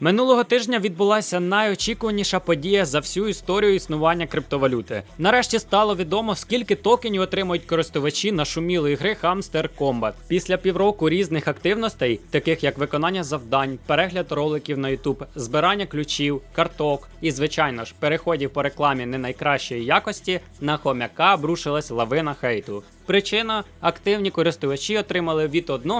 Минулого тижня відбулася найочікуваніша подія за всю історію існування криптовалюти. Нарешті стало відомо, скільки токенів отримують користувачі нашумілої гри Hamster Combat. Після півроку різних активностей, таких як виконання завдань, перегляд роликів на YouTube, збирання ключів, карток і, звичайно ж, переходів по рекламі не найкращої якості, на хомяка обрушилась лавина хейту. Причина активні користувачі отримали від 1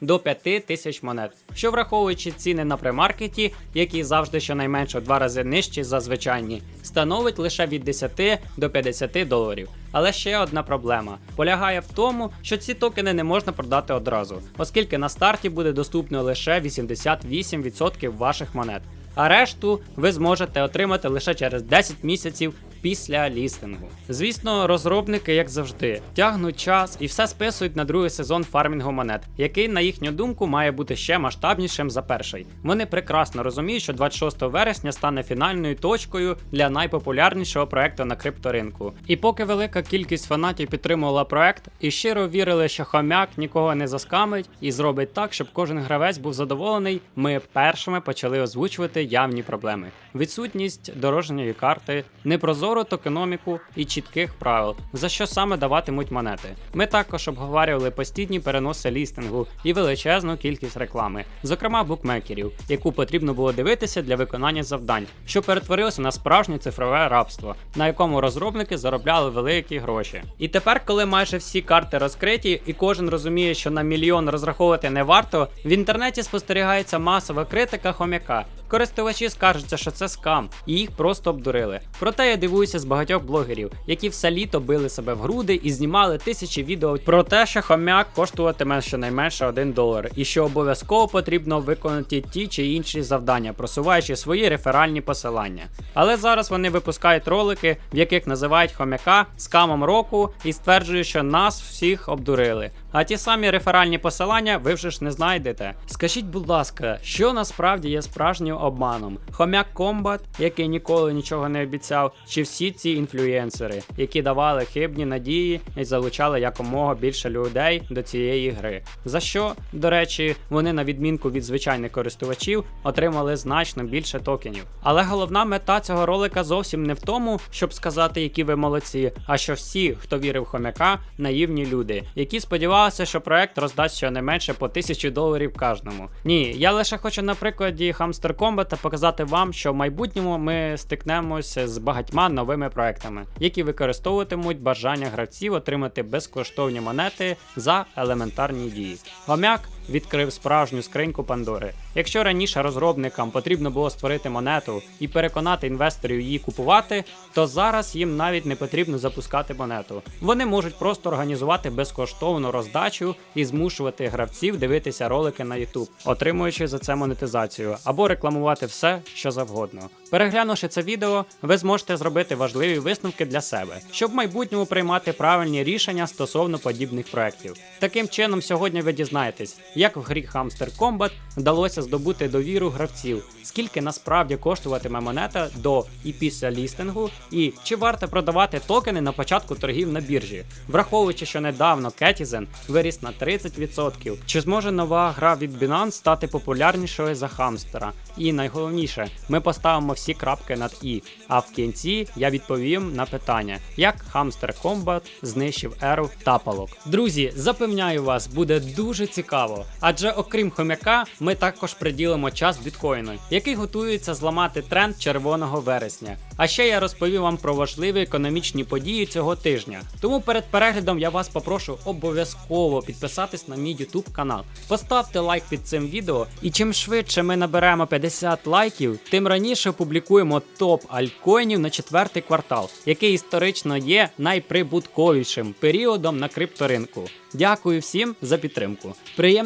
до 5 тисяч монет, що враховуючи ціни на премаркеті, які завжди щонайменше два рази нижчі за звичайні, становить лише від 10 до 50 доларів. Але ще одна проблема полягає в тому, що ці токени не можна продати одразу, оскільки на старті буде доступно лише 88% ваших монет. А решту ви зможете отримати лише через 10 місяців після лістингу. Звісно, розробники, як завжди, тягнуть час і все списують на другий сезон фармінгу монет, який, на їхню думку, має бути ще масштабнішим за перший. Вони прекрасно розуміють, що 26 вересня стане фінальною точкою для найпопулярнішого проекту на крипторинку. І поки велика кількість фанатів підтримувала проект і щиро вірили, що хомяк нікого не заскамить і зробить так, щоб кожен гравець був задоволений, ми першими почали озвучувати явні проблеми: відсутність дорожньої карти, непрозору токеноміку і чітких правил, за що саме даватимуть монети. Ми також обговорювали постійні переноси лістингу і величезну кількість реклами, зокрема букмекерів, яку потрібно було дивитися для виконання завдань, що перетворилося на справжнє цифрове рабство, на якому розробники заробляли великі гроші. І тепер, коли майже всі карти розкриті, і кожен розуміє, що на мільйон розраховувати не варто, в інтернеті спостерігається масова критика хомяка. Користувачі скаржаться, що це скам, і їх просто обдурили. Проте я дивуюся з багатьох блогерів, які все літо били себе в груди і знімали тисячі відео про те, що хомяк коштуватиме щонайменше 1 долар, і що обов'язково потрібно виконати ті чи інші завдання, просуваючи свої реферальні посилання. Але зараз вони випускають ролики, в яких називають хомяка скамом року і стверджують, що нас всіх обдурили. А ті самі реферальні посилання ви вже ж не знайдете. Скажіть, будь ласка, що насправді є справжнім обманом? Хомяк Комбат, який ніколи нічого не обіцяв, чи всі ці інфлюєнсери, які давали хибні надії і залучали якомога більше людей до цієї гри. За що, до речі, вони, на відмінку від звичайних користувачів, отримали значно більше токенів. Але головна мета цього ролика зовсім не в тому, щоб сказати, які ви молодці, а що всі, хто вірив хомяка, наївні люди, які сподівалися, що проект роздасть щонайменше по тисячі доларів кожному. Ні, я лише хочу на прикладі Hamster Combat показати вам, що в майбутньому ми стикнемося з багатьма новими проектами, які використовуватимуть бажання гравців отримати безкоштовні монети за елементарні дії. Хомяк відкрив справжню скриньку Пандори. Якщо раніше розробникам потрібно було створити монету і переконати інвесторів її купувати, то зараз їм навіть не потрібно запускати монету. Вони можуть просто організувати безкоштовну роздачу і змушувати гравців дивитися ролики на YouTube, отримуючи за це монетизацію, або рекламувати все, що завгодно. Переглянувши це відео, ви зможете зробити важливі висновки для себе, щоб в майбутньому приймати правильні рішення стосовно подібних проєктів. Таким чином, сьогодні ви дізнаєтесь, як в грі Hamster Combat вдалося здобути довіру гравців, скільки насправді коштуватиме монета до і після лістингу, і чи варто продавати токени на початку торгів на біржі, враховуючи, що недавно Кетізен виріс на 30%. Чи зможе нова гра від Binance стати популярнішою за Хамстера? І найголовніше, ми поставимо всі крапки над і. А в кінці я відповім на питання, як Hamster Combat знищив еру тапалок. Друзі, запевняю вас, буде дуже цікаво. Адже окрім хомяка, ми також приділимо час біткоїну, який готується зламати тренд червоного вересня. А ще я розповім вам про важливі економічні події цього тижня. Тому перед переглядом я вас попрошу обов'язково підписатись на мій YouTube канал. Поставте лайк під цим відео, і чим швидше ми наберемо 50 лайків, тим раніше опублікуємо топ альткоїнів на четвертий квартал, який історично є найприбутковішим періодом на крипторинку. Дякую всім за підтримку.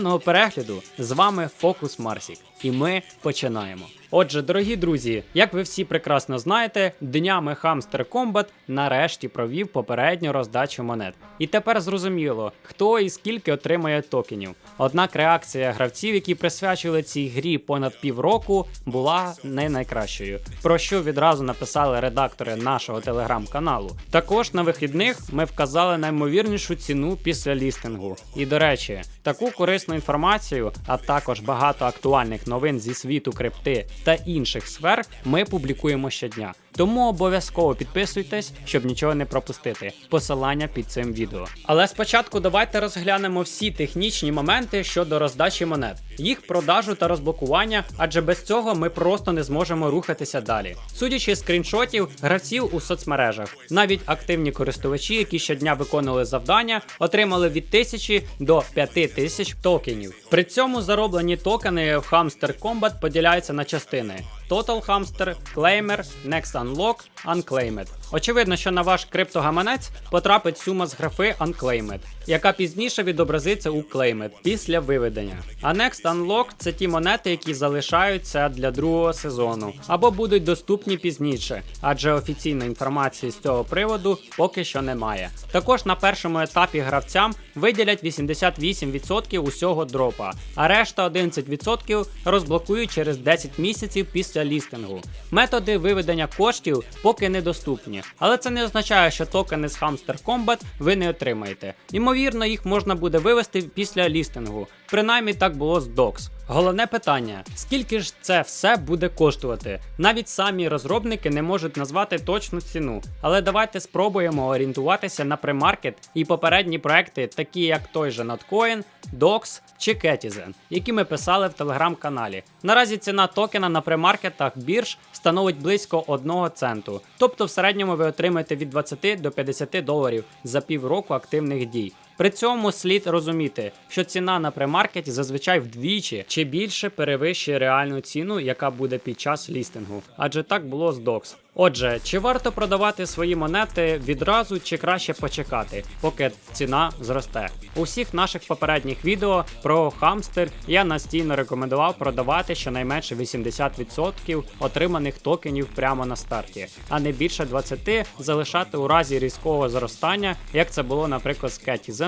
Приємного перегляду! З вами Фокус Марсік, і ми починаємо. Отже, дорогі друзі, як ви всі прекрасно знаєте, днями Hamster Combat нарешті провів попередню роздачу монет. І тепер зрозуміло, хто і скільки отримає токенів. Однак реакція гравців, які присвячували цій грі понад півроку, була не найкращою. Про що відразу написали редактори нашого телеграм-каналу. Також на вихідних ми вказали наймовірнішу ціну після лістингу. І до речі, таку корисну інформацію, а також багато актуальних новин зі світу крипти та інших сфер ми публікуємо щодня. Тому обов'язково підписуйтесь, щоб нічого не пропустити. Посилання під цим відео. Але спочатку давайте розглянемо всі технічні моменти щодо роздачі монет, їх продажу та розблокування, адже без цього ми просто не зможемо рухатися далі. Судячи з скріншотів гравців у соцмережах, навіть активні користувачі, які щодня виконували завдання, отримали від 1000 до 5000 токенів. При цьому зароблені токени в Hamster Combat поділяються на частини. Total Hamster, Claimer, Next Unlock, Unclaimed. Очевидно, що на ваш криптогаманець потрапить сума з графи Unclaimed, яка пізніше відобразиться у Claimed після виведення. А Next Unlock це ті монети, які залишаються для другого сезону або будуть доступні пізніше, адже офіційної інформації з цього приводу поки що немає. Також на першому етапі гравцям виділять 88% усього дропа, а решта 11% розблокують через 10 місяців після лістингу. Методи виведення коштів поки недоступні, але це не означає, що токени з Hamster Combat ви не отримаєте. Ймовірно, їх можна буде вивести після лістингу. Принаймні так було з DOX. Головне питання: скільки ж це все буде коштувати? Навіть самі розробники не можуть назвати точну ціну, але давайте спробуємо орієнтуватися на премаркет і попередні проекти, такі як той же Notcoin, DOX чи Ketizen, які ми писали в телеграм-каналі. Наразі ціна токена на премаркетах бірж становить близько 1 центу, тобто в середньому ви отримаєте від 20 до 50 доларів за півроку активних дій. При цьому слід розуміти, що ціна на премаркеті зазвичай вдвічі чи більше перевищує реальну ціну, яка буде під час лістингу, адже так було з DOX. Отже, чи варто продавати свої монети відразу, чи краще почекати, поки ціна зросте? У всіх наших попередніх відео про хамстер я настійно рекомендував продавати щонайменше 80% отриманих токенів прямо на старті, а не більше 20% залишати у разі різкого зростання, як це було, наприклад, з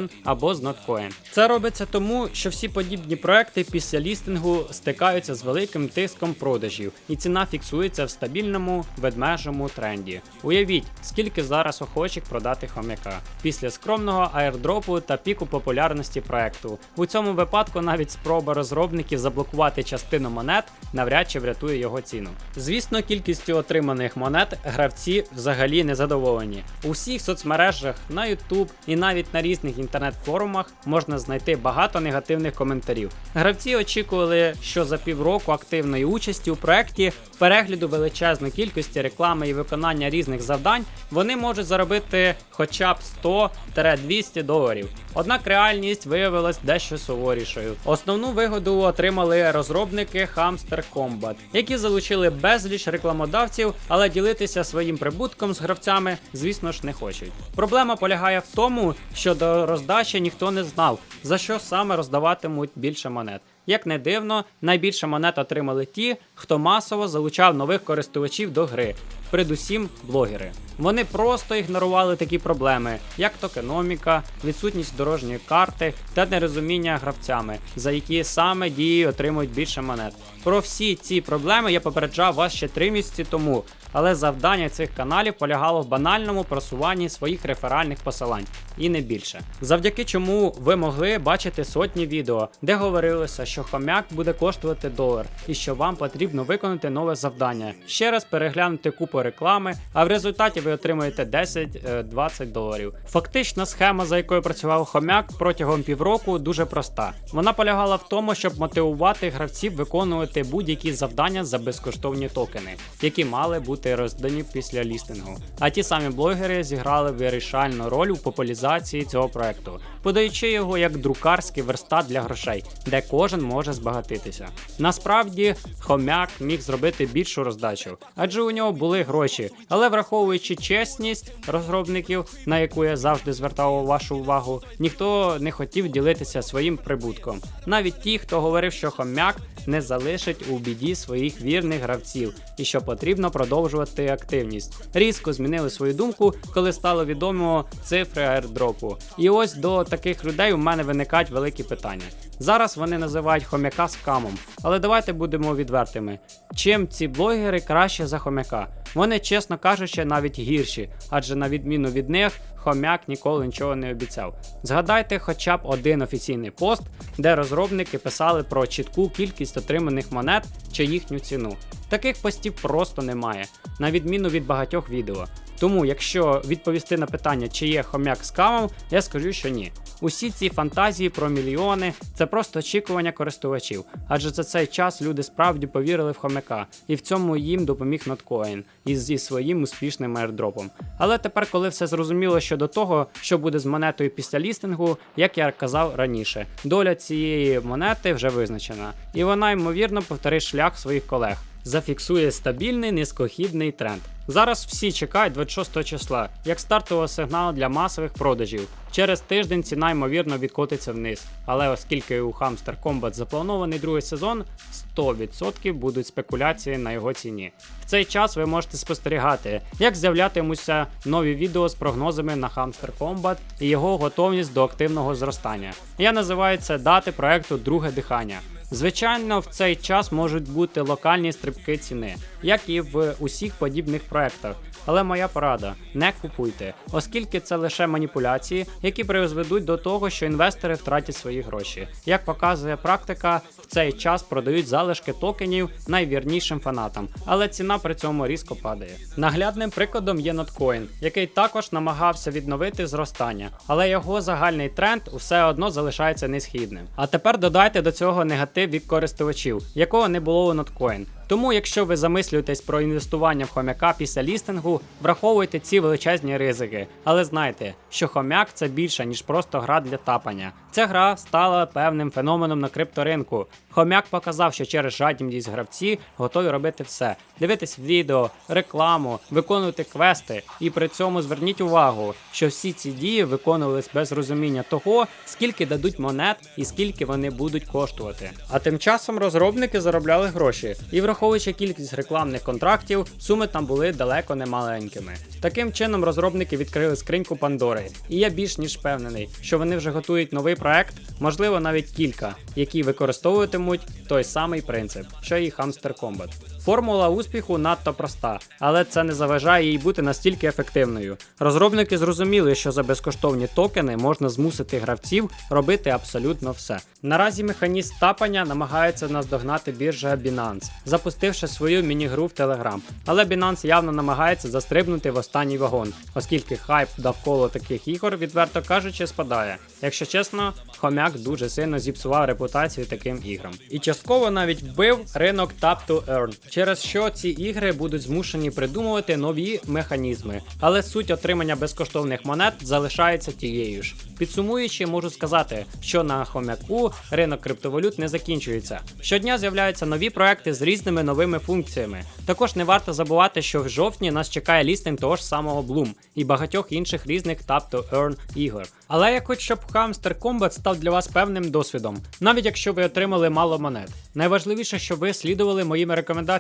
Ketizen або з Notcoin. Це робиться тому, що всі подібні проекти після лістингу стикаються з великим тиском продажів, і ціна фіксується в стабільному ведмежому тренді. Уявіть, скільки зараз охочих продати хомяка після скромного аірдропу та піку популярності проекту. У цьому випадку навіть спроба розробників заблокувати частину монет навряд чи врятує його ціну. Звісно, кількістю отриманих монет гравці взагалі не задоволені. У всіх соцмережах на YouTube і навіть на різних інтернет-форумах можна знайти багато негативних коментарів. Гравці очікували, що за півроку активної участі у проекті, перегляду величезної кількості реклами і виконання різних завдань, вони можуть заробити хоча б 100-200 доларів. Однак реальність виявилась дещо суворішою. Основну вигоду отримали розробники Hamster Combat, які залучили безліч рекламодавців, але ділитися своїм прибутком з гравцями, звісно ж, не хочуть. Проблема полягає в тому, що до роздачі ніхто не знав, за що саме роздаватимуть більше монет. Як не дивно, найбільше монет отримали ті, хто масово залучав нових користувачів до гри, передусім блогери. Вони просто ігнорували такі проблеми, як токеноміка, відсутність дорожньої карти та нерозуміння гравцями, за які саме дії отримують більше монет. Про всі ці проблеми я попереджав вас ще три місяці тому, але завдання цих каналів полягало в банальному просуванні своїх реферальних посилань і не більше. Завдяки чому ви могли бачити сотні відео, де говорилося, що хомяк буде коштувати долар і що вам потрібно виконати нове завдання, ще раз переглянути купу реклами, а в результаті ви отримуєте 10-20 доларів. Фактична схема, за якою працював хомяк протягом півроку, дуже проста. Вона полягала в тому, щоб мотивувати гравців виконувати будь-які завдання за безкоштовні токени, які мали бути роздані після лістингу. А ті самі блогери зіграли вирішальну роль у популяризації цього проекту, подаючи його як друкарський верстат для грошей, де кожен може збагатитися. Насправді, хомяк міг зробити більшу роздачу, адже у нього були гроші, але враховуючи чесність розробників, на яку я завжди звертав вашу увагу, ніхто не хотів ділитися своїм прибутком. Навіть ті, хто говорив, що хомяк не залишить у біді своїх вірних гравців і що потрібно продовжувати активність. Різко змінили свою думку, коли стало відомо цифри аірдропу. І ось до таких людей у мене виникають великі питання. Зараз вони називають хомяка скамом, але давайте будемо відвертими. Чим ці блогери краще за хомяка? Вони, чесно кажучи, навіть гірші, адже на відміну від них, хомяк ніколи нічого не обіцяв. Згадайте хоча б один офіційний пост, де розробники писали про чітку кількість отриманих монет чи їхню ціну. Таких постів просто немає, на відміну від багатьох відео. Тому, якщо відповісти на питання, чи є хомяк з камом, я скажу, що ні. Усі ці фантазії про мільйони це просто очікування користувачів, адже за цей час люди справді повірили в хомяка, і в цьому їм допоміг Notcoin із зі своїм успішним airdropом. Але тепер, коли все зрозуміло щодо того, що буде з монетою після лістингу, як я казав раніше, доля цієї монети вже визначена, і вона ймовірно повторить шлях своїх колег зафіксує стабільний низькохідний тренд. Зараз всі чекають 26 числа як стартового сигналу для масових продажів. Через тиждень ціна ймовірно відкотиться вниз. Але оскільки у Hamster Combat запланований другий сезон, 100% будуть спекуляції на його ціні. В цей час ви можете спостерігати, як з'являтимуться нові відео з прогнозами на Hamster Combat і його готовність до активного зростання. Я називаю це дати проекту Друге дихання. Звичайно, в цей час можуть бути локальні стрибки ціни, як і в усіх подібних проектах. Але моя порада: не купуйте, оскільки це лише маніпуляції, які призведуть до того, що інвестори втратять свої гроші. Як показує практика, в цей час продають залишки токенів найвірнішим фанатам, але ціна при цьому різко падає. Наглядним прикладом є Notcoin, який також намагався відновити зростання, але його загальний тренд все одно залишається несхідним. А тепер додайте до цього негатив від користувачів, якого не було у Notcoin. Тому, якщо ви замислюєтесь про інвестування в хомяка після лістингу, враховуйте ці величезні ризики. Але знайте, що хомяк це більше, ніж просто гра для тапання. Ця гра стала певним феноменом на крипторинку. Хомяк показав, що через жадібність гравці готові робити все: дивитись відео, рекламу, виконувати квести. І при цьому зверніть увагу, що всі ці дії виконувались без розуміння того, скільки дадуть монет і скільки вони будуть коштувати. А тим часом розробники заробляли гроші і враховуючи кількість рекламних контрактів, суми там були далеко не маленькими. Таким чином, розробники відкрили скриньку Пандори, і я більш ніж впевнений, що вони вже готують новий проект, можливо, навіть кілька, які використовуватимуть той самий принцип, що і Hamster Combat. Формула успіху надто проста, але це не заважає їй бути настільки ефективною. Розробники зрозуміли, що за безкоштовні токени можна змусити гравців робити абсолютно все. Наразі механізм тапання намагається наздогнати біржа Binance, запустивши свою міні-гру в Telegram. Але Binance явно намагається застрибнути в останній вагон, оскільки хайп довкола таких ігор, відверто кажучи, спадає. Якщо чесно, хомяк дуже сильно зіпсував репутацію таким іграм. І частково навіть вбив ринок Tap to Earn, через що ці ігри будуть змушені придумувати нові механізми. Але суть отримання безкоштовних монет залишається тією ж. Підсумуючи, можу сказати, що на хомяку ринок криптовалют не закінчується. Щодня з'являються нові проекти з різними новими функціями. Також не варто забувати, що в жовтні нас чекає лістинг того ж самого Bloom і багатьох інших різних Tap to Earn ігор. Але я хочу, щоб Hamster Combat став для вас певним досвідом, навіть якщо ви отримали мало монет. Найважливіше, щоб ви слідували моїми рекомендаціями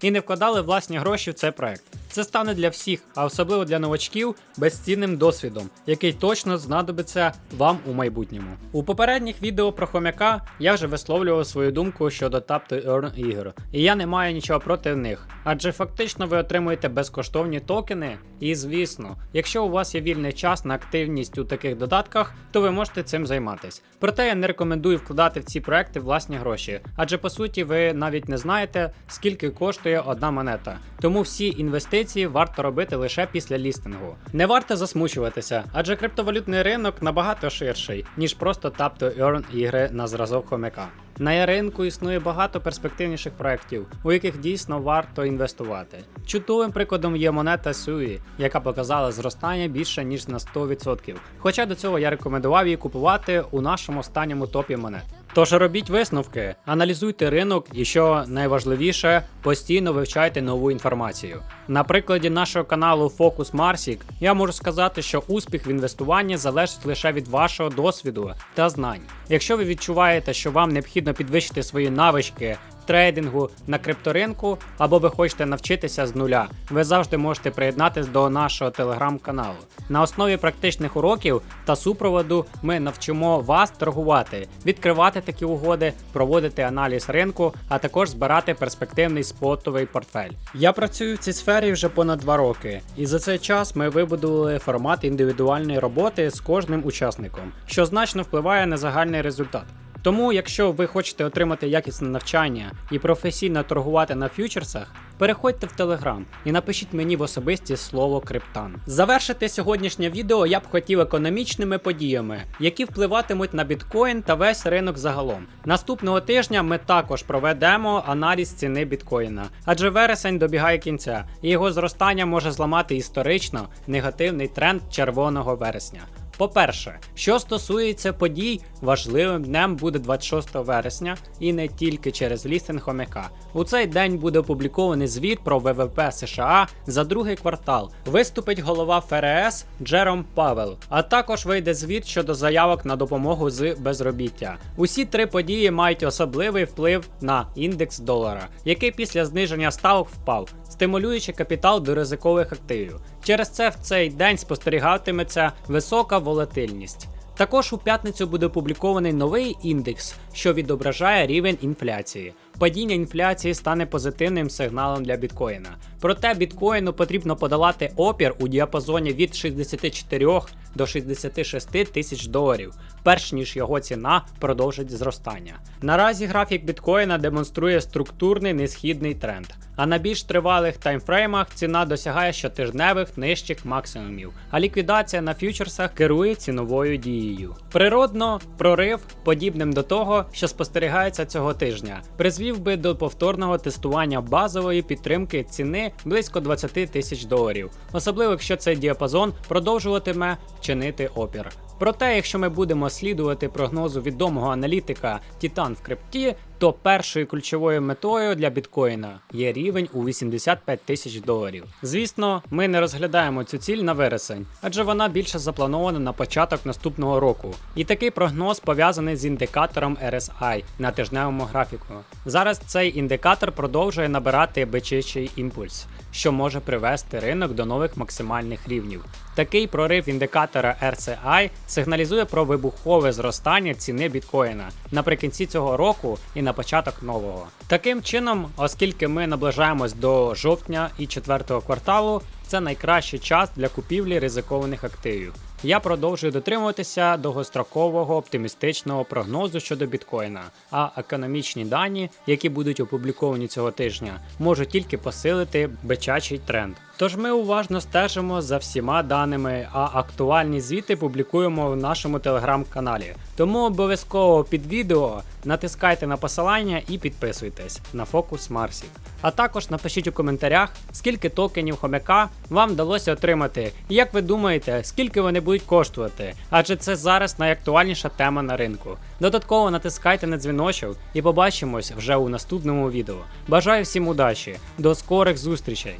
і не вкладали власні гроші в цей проект. Це стане для всіх, а особливо для новачків, безцінним досвідом, який точно знадобиться вам у майбутньому. У попередніх відео про хомяка я вже висловлював свою думку щодо Tap to Earn ігор, і я не маю нічого проти них, адже фактично ви отримуєте безкоштовні токени. І звісно, якщо у вас є вільний час на активність у таких додатках, то ви можете цим займатись. Проте я не рекомендую вкладати в ці проекти власні гроші, адже по суті ви навіть не знаєте, скільки коштує одна монета. Тому всі інвестиції варто робити лише після лістингу. Не варто засмучуватися, адже криптовалютний ринок набагато ширший, ніж просто Tap to Earn ігри на зразок хомяка. На ринку існує багато перспективніших проєктів, у яких дійсно варто інвестувати. Чудовим прикладом є монета Sui, яка показала зростання більше ніж на 100%. Хоча до цього я рекомендував її купувати у нашому останньому топі монет. Тож робіть висновки, аналізуйте ринок і, що найважливіше, постійно вивчайте нову інформацію. На прикладі нашого каналу Focus Марсік я можу сказати, що успіх в інвестуванні залежить лише від вашого досвіду та знань. Якщо ви відчуваєте, що вам необхідно підвищити свої навички трейдингу на крипторинку, або ви хочете навчитися з нуля, ви завжди можете приєднатись до нашого телеграм-каналу. На основі практичних уроків та супроводу ми навчимо вас торгувати, відкривати такі угоди, проводити аналіз ринку, а також збирати перспективний спотовий портфель. Я працюю в цій сфері вже понад два роки, і за цей час ми вибудували формат індивідуальної роботи з кожним учасником, що значно впливає на загальний результат. Тому, якщо ви хочете отримати якісне навчання і професійно торгувати на фьючерсах, переходьте в Телеграм і напишіть мені в особисті слово криптан. Завершити сьогоднішнє відео я б хотів економічними подіями, які впливатимуть на біткоін та весь ринок загалом. Наступного тижня ми також проведемо аналіз ціни біткоїна, адже вересень добігає кінця, і його зростання може зламати історично негативний тренд червоного вересня. По-перше, що стосується подій, важливим днем буде 26 вересня і не тільки через лістинг хомяка. У цей день буде опублікований звіт про ВВП США за другий квартал. Виступить голова ФРС Джером Павел, а також вийде звіт щодо заявок на допомогу з безробіття. Усі три події мають особливий вплив на індекс долара, який після зниження ставок впав, стимулюючи капітал до ризикових активів. Через це в цей день спостерігатиметься висока волатильність. Також у п'ятницю буде опублікований новий індекс, що відображає рівень інфляції. Падіння інфляції стане позитивним сигналом для біткоїна. Проте біткоїну потрібно подолати опір у діапазоні від 64 до 66 тисяч доларів, перш ніж його ціна продовжить зростання. Наразі графік біткоїна демонструє структурний несхідний тренд. А на більш тривалих таймфреймах ціна досягає щотижневих нижчих максимумів, а ліквідація на фьючерсах керує ціновою дією. Природно, прорив, подібним до того, що спостерігається цього тижня, призвів би до повторного тестування базової підтримки ціни близько 20 тисяч доларів, особливо якщо цей діапазон продовжуватиме чинити опір. Проте, якщо ми будемо слідувати прогнозу відомого аналітика Тітан в крипті, то першою ключовою метою для біткоїна є рівень у 85 тисяч доларів. Звісно, ми не розглядаємо цю ціль на вересень, адже вона більше запланована на початок наступного року. І такий прогноз пов'язаний з індикатором RSI на тижневому графіку. Зараз цей індикатор продовжує набирати бичичий імпульс, що може привести ринок до нових максимальних рівнів. Такий прорив індикатора RCI сигналізує про вибухове зростання ціни біткоїна наприкінці цього року і на початок нового. Таким чином, оскільки ми наближаємось до жовтня і четвертого кварталу, це найкращий час для купівлі ризикованих активів. Я продовжую дотримуватися довгострокового оптимістичного прогнозу щодо біткоїна, а економічні дані, які будуть опубліковані цього тижня, можуть тільки посилити бичачий тренд. Тож ми уважно стежимо за всіма даними, а актуальні звіти публікуємо в нашому телеграм-каналі. Тому обов'язково під відео натискайте на посилання і підписуйтесь на фокус Марсів. А також напишіть у коментарях, скільки токенів хомяка вам вдалося отримати, і як ви думаєте, скільки вони будуть коштувати, адже це зараз найактуальніша тема на ринку. Додатково натискайте на дзвіночок і побачимось вже у наступному відео. Бажаю всім удачі, до скорих зустрічей!